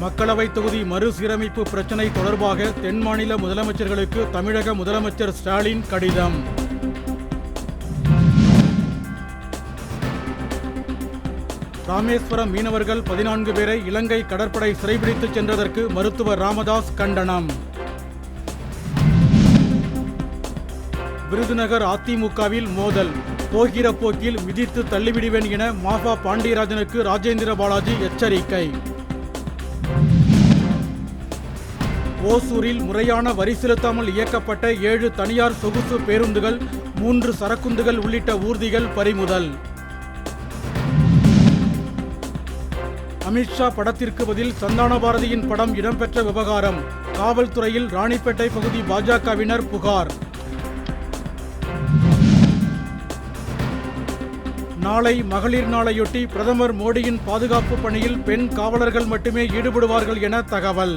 மக்களவைத் தொகுதி மறுசீரமைப்பு பிரச்சினை தொடர்பாக தென் மாநில முதலமைச்சர்களுக்கு தமிழக முதலமைச்சர் ஸ்டாலின் கடிதம். ராமேஸ்வரம் மீனவர்கள் பதினான்கு பேரை இலங்கை கடற்படை சிறைபிடித்துச் சென்றதற்கு மருத்துவர் ராமதாஸ் கண்டனம். விருதுநகர் அதிமுகவில் மோதல். போகிற போக்கில் மிதித்து தள்ளிவிடுவேன் என மாஃபா பாண்டியராஜனுக்கு ராஜேந்திர பாலாஜி எச்சரிக்கை. ஓசூரில் முறையான வரி செலுத்தாமல் இயக்கப்பட்ட ஏழு தனியார் சொகுசு பேருந்துகள் மூன்று சரக்குந்துகள் உள்ளிட்ட ஊர்திகள் பறிமுதல். அமித்ஷா படத்திற்கு பதில் சந்தான பாரதியின் படம் இடம்பெற்ற விவகாரம். காவல்துறையில் ராணிப்பேட்டை பகுதி பாஜகவினர் புகார். நாளை மகளிர் நாளையொட்டி பிரதமர் மோடியின் பாதுகாப்பு பணியில் பெண் காவலர்கள் மட்டுமே ஈடுபடுவார்கள் என தகவல்.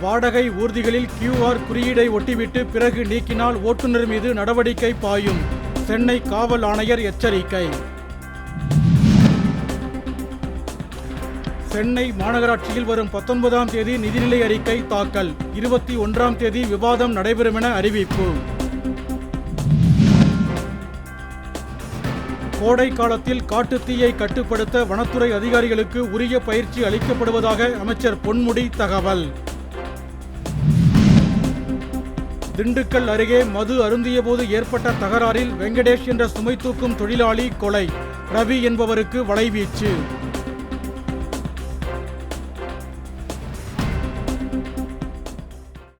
வாடகை ஊர்திகளில் கியூஆர் குறியீடை ஒட்டிவிட்டு பிறகு நீக்கினால் ஓட்டுநர் மீது நடவடிக்கை பாயும். சென்னை காவல் ஆணையர் எச்சரிக்கை. சென்னை மாநகராட்சியில் வரும் பத்தொன்பதாம் தேதி நிதிநிலை அறிக்கை தாக்கல். இருபத்தி ஒன்றாம் தேதி விவாதம் நடைபெறும் என அறிவிப்பு. கோடை காலத்தில் காட்டுத்தீயை கட்டுப்படுத்த வனத்துறை அதிகாரிகளுக்கு உரிய பயிற்சி அளிக்கப்படுவதாக அமைச்சர் பொன்முடி தகவல். திண்டுக்கல் அருகே மது அருந்தியபோது ஏற்பட்ட தகராறில் வெங்கடேஷ் என்ற சுமை தூக்கும் தொழிலாளி கொலை. ரவி என்பவருக்கு வலைவீச்சு.